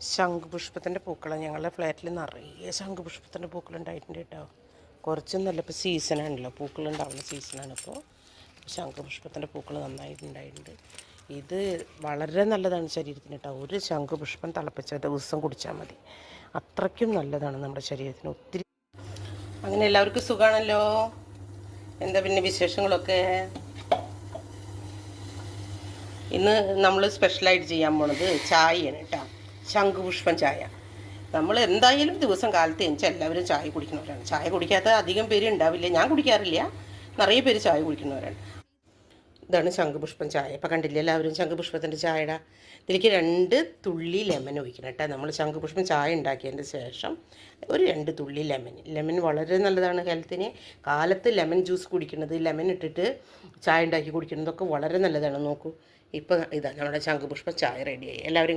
ശംഖുപുഷ്പത്തിന്റെ പൂക്കൾ ഞങ്ങളുടെ ഫ്ലാറ്റിൽ നിറയെ ശംഖുപുഷ്പത്തിന്റെ പൂക്കൾ ഉണ്ടായിട്ടുണ്ട് കേട്ടോ കുറച്ചൊന്നുമല്ല ഇപ്പോൾ സീസണാണല്ലോ പൂക്കൾ ഉണ്ടാവുന്ന സീസണാണ് ഇപ്പോൾ ശംഖുപുഷ്പത്തിന്റെ പൂക്കൾ നന്നായിട്ടുണ്ടായിട്ടുണ്ട്. ഇത് വളരെ നല്ലതാണ് ശരീരത്തിന് കേട്ടോ. ഒരു ശംഖുപുഷ്പം തിളപ്പിച്ച ദിവസം കുടിച്ചാൽ മതി. അത്രയ്ക്കും നല്ലതാണ് നമ്മുടെ ശരീരത്തിന്. ഒത്തിരി അങ്ങനെ എല്ലാവർക്കും സുഖമാണല്ലോ എന്താ പിന്നെ വിശേഷങ്ങളൊക്കെ? ഇന്ന് നമ്മൾ സ്പെഷ്യലായിട്ട് ചെയ്യാൻ പോണത് ചായയാണ് കേട്ടോ. ശംഖുപുഷ്പം ചായ നമ്മൾ എന്തായാലും ദിവസം കാലത്ത് എനിച്ച് എല്ലാവരും ചായ കുടിക്കുന്നവരാണ്. ചായ കുടിക്കാത്ത അധികം പേര് ഉണ്ടാവില്ല. ഞാൻ കുടിക്കാറില്ല. നിറയെ പേര് ചായ കുടിക്കുന്നവരാണ്. ഇതാണ് ശംഖുപുഷ്പം ചായ ഇപ്പം കണ്ടില്ലേ എല്ലാവരും ശംഖുപുഷ്പത്തിന്റെ ചായയുടെ ഇതിലേക്ക് രണ്ട് തുള്ളി ലെമൺ ഒഴിക്കണം കേട്ടോ. നമ്മൾ ശംഖുപുഷ്പം ചായ ഉണ്ടാക്കിയതിന്റെ ശേഷം ഒരു രണ്ട് തുള്ളി ലെമൺ. ലെമൺ വളരെ നല്ലതാണ് ഹെൽത്തിന്. കാലത്ത് ലെമൺ ജ്യൂസ് കുടിക്കുന്നത് ലെമൺ ഇട്ടിട്ട് ചായ ഉണ്ടാക്കി കുടിക്കുന്നതൊക്കെ വളരെ നല്ലതാണ്. നോക്കൂ. ഇപ്പം ഇതാ നമ്മുടെ ശംഖുപുഷ്പം ചായ റെഡിയായി. എല്ലാവരും